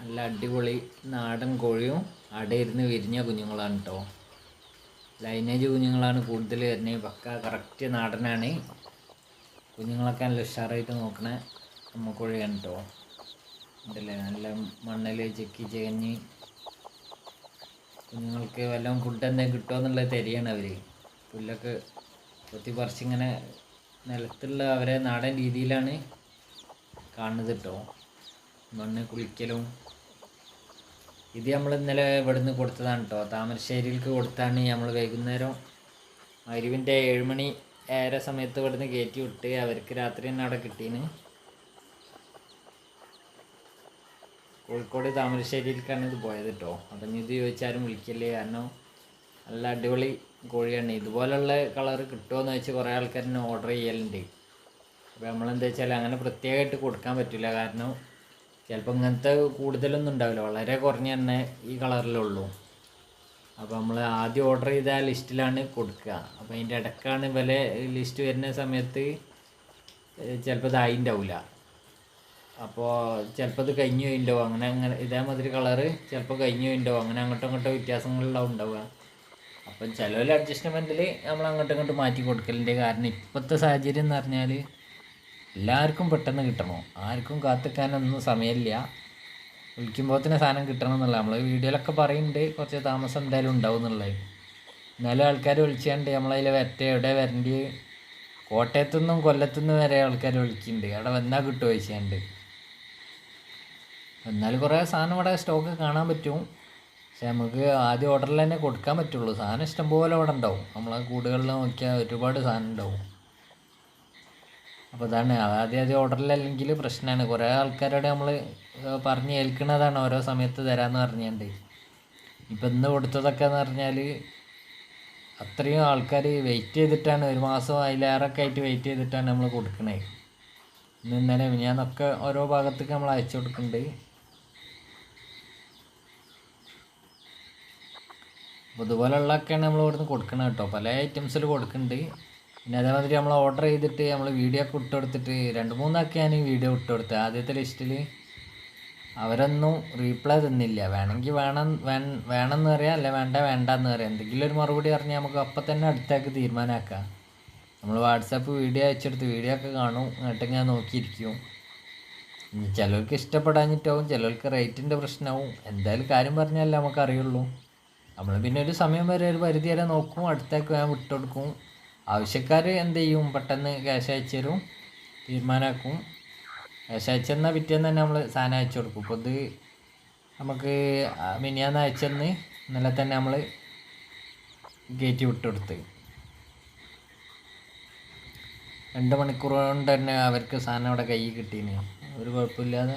നല്ല അടിപൊളി നാടൻ കോഴിയും അടയിരുന്ന് വിരിഞ്ഞ കുഞ്ഞുങ്ങളാണ് കേട്ടോ ലൈനേജ് കുഞ്ഞുങ്ങളാണ് കൂടുതൽ വരുന്നത്. പക്ക കറക്റ്റ് നാടനാണ്. കുഞ്ഞുങ്ങളൊക്കെ നല്ല ഉഷാറായിട്ട് നോക്കണ അമ്മ കോഴിയാണ് കേട്ടോ ഉണ്ടല്ലേ? നല്ല മണ്ണിൽ ചെക്കി ചകഞ്ഞ് കുഞ്ഞുങ്ങൾക്ക് വല്ലതും ഫുഡ് എന്തെങ്കിലും കിട്ടുമോ എന്നുള്ളത് തരികയാണ് അവർ പുല്ലൊക്കെ കൊത്തി പറിച്ചിങ്ങനെ നിലത്തുള്ള അവരെ നാടൻ രീതിയിലാണ് കാണുന്നത് കേട്ടോ മണ്ണ് കുളിക്കലും. ഇത് നമ്മൾ ഇന്നലെ ഇവിടുന്ന് കൊടുത്തതാണ് കേട്ടോ താമരശ്ശേരിയിലേക്ക് കൊടുത്താണ് നമ്മൾ വൈകുന്നേരം. അരുവിന്റെ ഏഴുമണി ഏറെ സമയത്ത് ഇവിടുന്ന് കയറ്റി വിട്ട് അവർക്ക് രാത്രി തന്നെ അവിടെ കിട്ടീന്. കോഴിക്കോട് താമരശ്ശേരിയിലേക്കാണ് ഇത് പോയത് കേട്ടോ അപ്പം ഇത് ചോദിച്ചാലും വിളിക്കല്ലേ? കാരണം നല്ല അടിപൊളി കോഴിയാണ്. ഇതുപോലുള്ള കളർ കിട്ടുമോയെന്ന് വെച്ച് കുറേ ആൾക്കാർ ഓർഡർ ചെയ്യലുണ്ട്. അപ്പോൾ നമ്മളെന്താ വെച്ചാൽ അങ്ങനെ പ്രത്യേകമായിട്ട് കൊടുക്കാൻ പറ്റില്ല കാരണം ചിലപ്പോൾ ഇങ്ങനത്തെ കൂടുതലൊന്നും ഉണ്ടാവില്ല. വളരെ കുറഞ്ഞ തന്നെ ഈ കളറിലുള്ളൂ അപ്പോൾ നമ്മൾ ആദ്യം ഓർഡർ ചെയ്ത ലിസ്റ്റിലാണ് കൊടുക്കുക. അപ്പോൾ അതിന്റെ ഇടക്കാണ് വില ലിസ്റ്റ് വരുന്ന സമയത്ത് ചിലപ്പോൾ ഇതായി ഉണ്ടാവില്ല അപ്പോൾ ചിലപ്പോൾ ഇത് കഴിഞ്ഞു പോയിണ്ടാവും. അങ്ങനെ അങ്ങനെ ഇതേമാതിരി കളറ് ചിലപ്പോൾ കഴിഞ്ഞു പോയിണ്ടാവും. അങ്ങനെ അങ്ങോട്ടും ഇങ്ങോട്ടും വ്യത്യാസങ്ങളുണ്ടാവും ഉണ്ടാവുക. അപ്പം ചിലവിൽ അഡ്ജസ്റ്റ്മെന്റിൽ നമ്മൾ അങ്ങോട്ടും ഇങ്ങോട്ടും മാറ്റി കൊടുക്കലിന്റെ കാരണം ഇപ്പോഴത്തെ സാഹചര്യം എന്ന് പറഞ്ഞാൽ എല്ലാവർക്കും പെട്ടെന്ന് കിട്ടണോ? ആർക്കും കാത്തിക്കാനൊന്നും സമയമില്ല. വിളിക്കുമ്പോൾ തന്നെ സാധനം കിട്ടണം എന്നുള്ള നമ്മൾ വീഡിയോയിലൊക്കെ പറയുന്നുണ്ട് കുറച്ച് താമസം എന്തായാലും ഉണ്ടാവും എന്നുള്ളത്. എന്നാലും ആൾക്കാർ വിളിച്ചാണ്ട് നമ്മളതിൽ വരട്ടെ എവിടെ വരേണ്ടി? കോട്ടയത്തുനിന്നും കൊല്ലത്തുനിന്നും വരെ ആൾക്കാർ വിളിക്കുന്നുണ്ട് അവിടെ വന്നാൽ കിട്ടുമോ ചോദിച്ചാണ്ട്. എന്നാൽ കുറേ സാധനം ഇവിടെ സ്റ്റോക്ക് കാണാൻ പറ്റും. പക്ഷെ നമുക്ക് ആദ്യം ഓർഡറിൽ തന്നെ കൊടുക്കാൻ പറ്റുള്ളൂ. സാധനം ഇഷ്ടംപോലെ അവിടെ ഉണ്ടാവും. നമ്മളെ കൂടുകളിൽ നോക്കിയാൽ ഒരുപാട് സാധനം ഉണ്ടാവും. അപ്പോൾ അതാണ് ആദ്യം ആദ്യം ഓർഡറിലല്ലെങ്കിൽ പ്രശ്നമാണ് കുറേ ആൾക്കാരോട് നമ്മൾ പറഞ്ഞ് ഏൽക്കുന്നതാണ് ഓരോ സമയത്ത് തരാമെന്ന് പറഞ്ഞുകൊണ്ട് ഇപ്പം ഇന്ന് കൊടുത്തതൊക്കെ എന്ന് പറഞ്ഞാൽ അത്രയും ആൾക്കാർ വെയിറ്റ് ചെയ്തിട്ടാണ്. ഒരു മാസം അതിലേറൊക്കെ ആയിട്ട് വെയിറ്റ് ചെയ്തിട്ടാണ് നമ്മൾ കൊടുക്കണേ. ഇന്ന് ഇന്നലെ ഞാനൊക്കെ ഓരോ ഭാഗത്തേക്ക് നമ്മൾ അയച്ചു കൊടുക്കുന്നുണ്ട് അപ്പോൾ ഇതുപോലെയുള്ളതൊക്കെയാണ് നമ്മൾ ഇവിടുന്ന് കൊടുക്കണം കേട്ടോ. പല ഐറ്റംസിൽ കൊടുക്കുന്നുണ്ട് പിന്നെ അതേമാതിരി നമ്മൾ ഓർഡർ ചെയ്തിട്ട് നമ്മൾ വീഡിയോ ഒക്കെ ഇട്ട് കൊടുത്തിട്ട് രണ്ട് മൂന്നൊക്കെ ഞാൻ വീഡിയോ ഇട്ട് കൊടുത്തത് ആദ്യത്തെ ലിസ്റ്റിൽ അവരൊന്നും റീപ്ലൈ തന്നില്ല. വേണമെങ്കിൽ വേണം വേണമെന്ന് പറയാം അല്ല വേണ്ട വേണ്ടെന്ന് പറയാം. എന്തെങ്കിലും ഒരു മറുപടി പറഞ്ഞാൽ നമുക്ക് അപ്പം തന്നെ അടുത്തേക്ക് തീരുമാനമാക്കാം നമ്മൾ വാട്സാപ്പ് വീഡിയോ അയച്ചെടുത്ത് വീഡിയോ ഒക്കെ കാണും. എന്നിട്ട് ഞാൻ നോക്കിയിരിക്കും. ചിലർക്ക് ഇഷ്ടപ്പെടാഞ്ഞിട്ടാവും ചിലർക്ക് റേറ്റിന്റെ പ്രശ്നമാവും എന്തായാലും കാര്യം പറഞ്ഞാലേ നമുക്ക് അറിയുള്ളൂ നമ്മൾ പിന്നെ ഒരു സമയം വരെ ഒരു പരിധി വരെ നോക്കും. അടുത്തേക്ക് ഞാൻ വിട്ടുകൊടുക്കും ആവശ്യക്കാർ എന്ത് ചെയ്യും? പെട്ടെന്ന് ക്യാഷ് അയച്ചു തരും. തീരുമാനമാക്കും ക്യാഷ് അയച്ചെന്നാൽ പിറ്റേന്ന് തന്നെ നമ്മൾ സാധനം അയച്ചു കൊടുക്കും. ഇപ്പോൾ ഇത് നമുക്ക് മിനിയാന്ന് അയച്ചെന്ന് ഇന്നലെ തന്നെ നമ്മൾ ഗേറ്റ് വിട്ടുകൊടുത്ത് രണ്ട് മണിക്കൂർ കൊണ്ട് തന്നെ അവർക്ക് സാധനം അവിടെ കയ്യിൽ കിട്ടീന്. ഒരു കുഴപ്പമില്ലാതെ.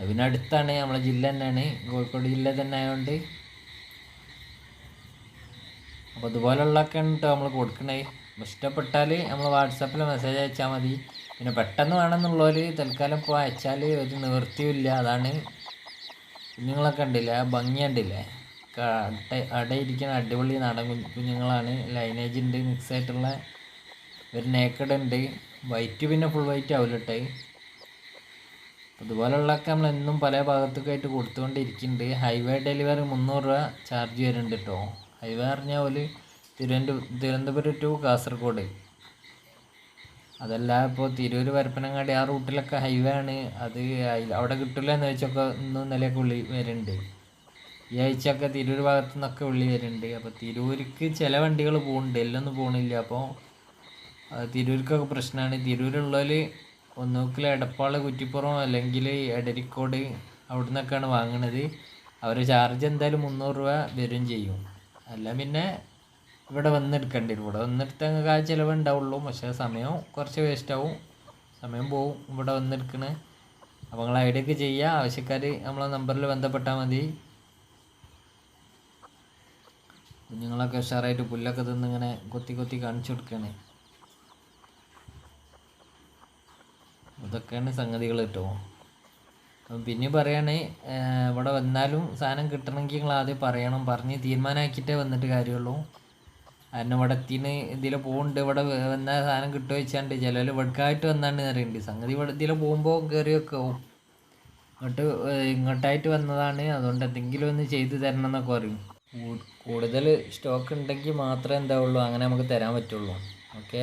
അതിനടുത്താണ് നമ്മളെ ജില്ല തന്നെയാണ്. കോഴിക്കോട് ജില്ല തന്നെ ആയതുകൊണ്ട് അപ്പോൾ ഇതുപോലുള്ളതൊക്കെ കേട്ടോ നമ്മൾ കൊടുക്കണേ. ഇഷ്ടപ്പെട്ടാൽ നമ്മൾ വാട്സാപ്പിൽ മെസ്സേജ് അയച്ചാൽ മതി. പിന്നെ പെട്ടെന്ന് വേണമെന്നുള്ളവർ തൽക്കാലം ഇപ്പോൾ അയച്ചാൽ ഒരു നിവൃത്തിയുമില്ല. അതാണ് കുഞ്ഞുങ്ങളൊക്കെ ഉണ്ടില്ലേ ഭംഗി ഉണ്ടില്ലേ? അവിടെ അട അടയിരിക്കുന്ന അടിപൊളി നാടൻ കുഞ്ഞ് കുഞ്ഞുങ്ങളാണ്. ലൈനേജ് ഉണ്ട് മിക്സ് ആയിട്ടുള്ള ഒരു നേക്കഡ് ഉണ്ട്. വൈറ്റ് പിന്നെ ഫുൾ വൈറ്റ് ആവില്ല കേട്ടോ. അതുപോലുള്ളതൊക്കെ നമ്മൾ എന്നും പല ഭാഗത്തൊക്കെ ആയിട്ട് കൊടുത്തുകൊണ്ടിരിക്കുന്നുണ്ട്. ഹൈവേ ഡെലിവറി മുന്നൂറ് രൂപ ചാർജ് വരുന്നുണ്ട് കേട്ടോ. ഹൈവേ പറഞ്ഞാൽ ഒരു തിരുവനന്തപുരം തിരുവനന്തപുരം ടു കാസർഗോഡ്. അതല്ല ഇപ്പോൾ തിരൂർ പരപ്പനങ്ങാടി ആ റൂട്ടിലൊക്കെ ഹൈവേ ആണ്. അത് അവിടെ കിട്ടില്ല എന്ന് വെച്ചൊക്കെ ഇന്നും ഇന്നലെയൊക്കെ ഉള്ളി വരുന്നുണ്ട്. ഈ ആഴ്ചയൊക്കെ തിരൂർ ഭാഗത്തു നിന്നൊക്കെ ഉള്ളി വരുന്നുണ്ട്. അപ്പോൾ തിരൂർക്ക് ചില വണ്ടികൾ പോകുന്നുണ്ട് എല്ലൊന്നും പോകണില്ല അപ്പോൾ തിരൂർക്കൊക്കെ പ്രശ്നമാണ്. തിരൂരുള്ളവർ ഒന്നുകിൽ എടപ്പാൾ കുറ്റിപ്പുറം അല്ലെങ്കിൽ എടരിക്കോട് അവിടെ നിന്നൊക്കെയാണ് വാങ്ങണത്. അവർ ചാർജ് എന്തായാലും മുന്നൂറ് രൂപ വരും ചെയ്യും. അല്ല പിന്നെ ഇവിടെ വന്നെടുക്കേണ്ടി ഇവിടെ വന്നെടുത്താൽ നിങ്ങൾക്ക് ആ ചിലവ് ഉണ്ടാവുള്ളൂ പക്ഷേ സമയം കുറച്ച് വേസ്റ്റാവും സമയം പോവും. ഇവിടെ വന്നെടുക്കണേ. അപ്പോൾ നിങ്ങൾ ഐഡിയ ഒക്കെ ചെയ്യുക ആവശ്യക്കാർ നമ്മളെ നമ്പറിൽ ബന്ധപ്പെട്ടാൽ മതി. കുഞ്ഞുങ്ങളൊക്കെ ഉഷാറായിട്ട് പുല്ലൊക്കെ തിന്ന് ഇങ്ങനെ കൊത്തി കൊത്തി കാണിച്ചു കൊടുക്കണേ. ഇതൊക്കെയാണ് സംഗതികൾ കേട്ടോ. പിന്നെ പറയാണ് ഇവിടെ വന്നാലും സാധനം കിട്ടണമെങ്കിൽ നിങ്ങൾ ആദ്യം പറയണം. പറഞ്ഞ് തീരുമാനമാക്കിയിട്ടേ വന്നിട്ട് കാര്യമുള്ളൂ. കാരണം ഇവിടെ എത്തിന് ഇതിലെ പോകുന്നുണ്ട് ഇവിടെ വന്നാൽ സാധനം കിട്ടുമോ വെച്ചാണ്ട് ചിലർ വെടുക്കായിട്ട് വന്നാണ്ട് അറിയണ്ട് സംഗതി ഇവിടെ ഇതിലെ പോകുമ്പോൾ കയറി വെക്കാവും? ഇങ്ങോട്ട് ഇങ്ങോട്ടായിട്ട് വന്നതാണ്. അതുകൊണ്ട് എന്തെങ്കിലും ഒന്ന് ചെയ്ത് തരണം എന്നൊക്കെ പറയും. കൂടുതൽ സ്റ്റോക്ക് ഉണ്ടെങ്കിൽ മാത്രമേ എന്താവുള്ളൂ. അങ്ങനെ നമുക്ക് തരാൻ പറ്റുള്ളൂ. ഓക്കെ?